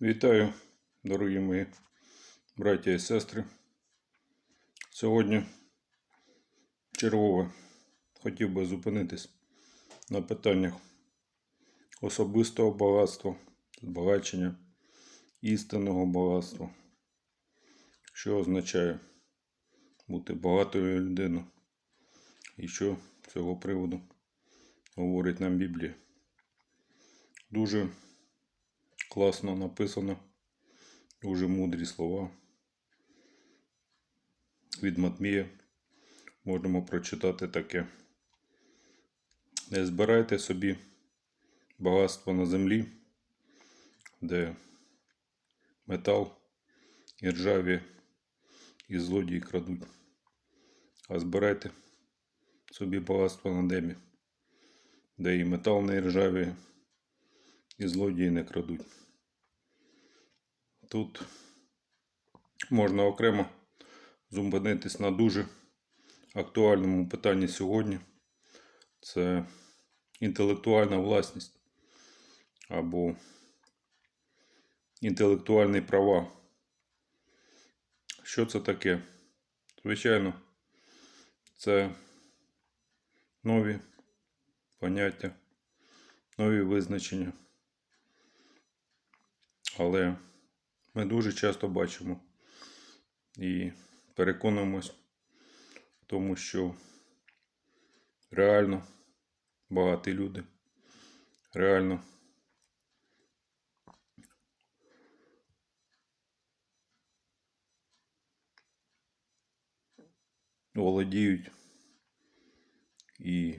Вітаю, дорогі мої браття і сестри. Сьогодні чергове хотів би зупинитись на питаннях особистого багатства, збагачення істинного багатства, що означає бути багатою людиною і що з цього приводу говорить нам Біблія. Дуже класно написано, дуже мудрі слова. Від Матмія можемо прочитати таке. Не збирайте собі багатство на землі, де метал і ржаві і злодії крадуть, а збирайте собі багатство на небі, де і метал не ржаві, і злодії не крадуть. Тут можна окремо зупинитись на дуже актуальному питанні сьогодні. Це інтелектуальна власність або інтелектуальні права. Що це таке? Звичайно, це нові поняття, нові визначення. Але ми дуже часто бачимо і переконуємось в тому, що реально багаті люди, реально володіють і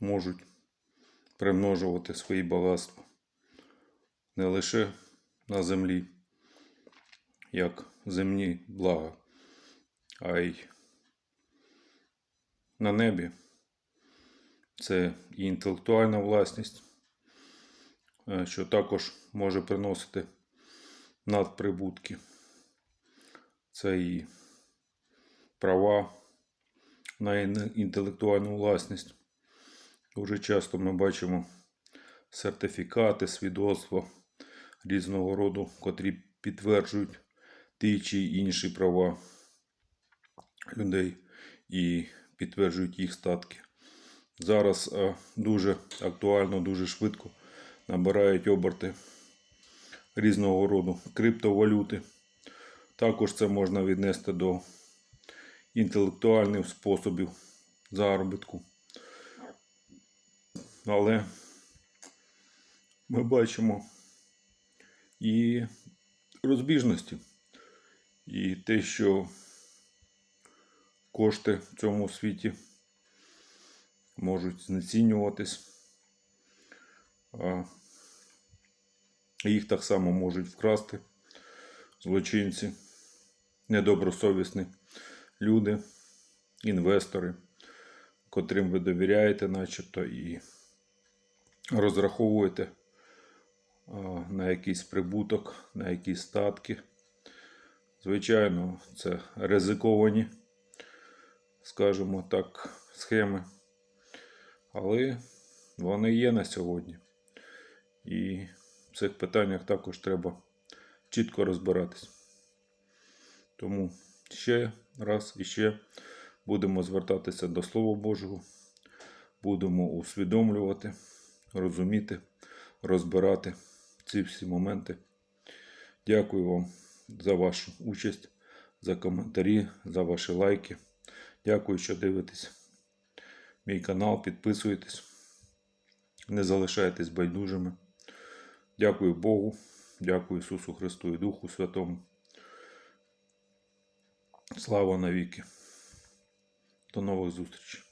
можуть примножувати свої багатства. Не лише на землі, як земні блага, а й на небі. Це і інтелектуальна власність, е, що також може приносити надприбутки. Це і права на інтелектуальну власність. Дуже часто ми бачимо сертифікати, свідоцтва різного роду, котрі підтверджують ті чи інші права людей і підтверджують їх статки. Зараз е, дуже актуально, дуже швидко набирають оберти різного роду криптовалюти. Також це можна віднести до інтелектуальних способів заробітку. Але ми бачимо і розбіжності, і те, що кошти в цьому світі можуть знецінюватись, а їх так само можуть вкрасти злочинці, недобросовісні люди, інвестори, котрим ви довіряєте, начебто, і розраховуєте на якийсь прибуток, на якісь статки. Звичайно, це ризиковані, скажімо так, схеми. Але вони є на сьогодні. І в цих питаннях також треба чітко розбиратись. Тому ще раз і ще будемо звертатися до Слова Божого, будемо усвідомлювати, розуміти, розбирати ці всі моменти. Дякую вам за вашу участь, за коментарі, за ваші лайки. Дякую, що дивитесь мій канал, підписуєтесь, не залишайтесь байдужими. Дякую Богу, дякую Ісусу Христу і Духу Святому. Слава навіки. До нових зустрічей.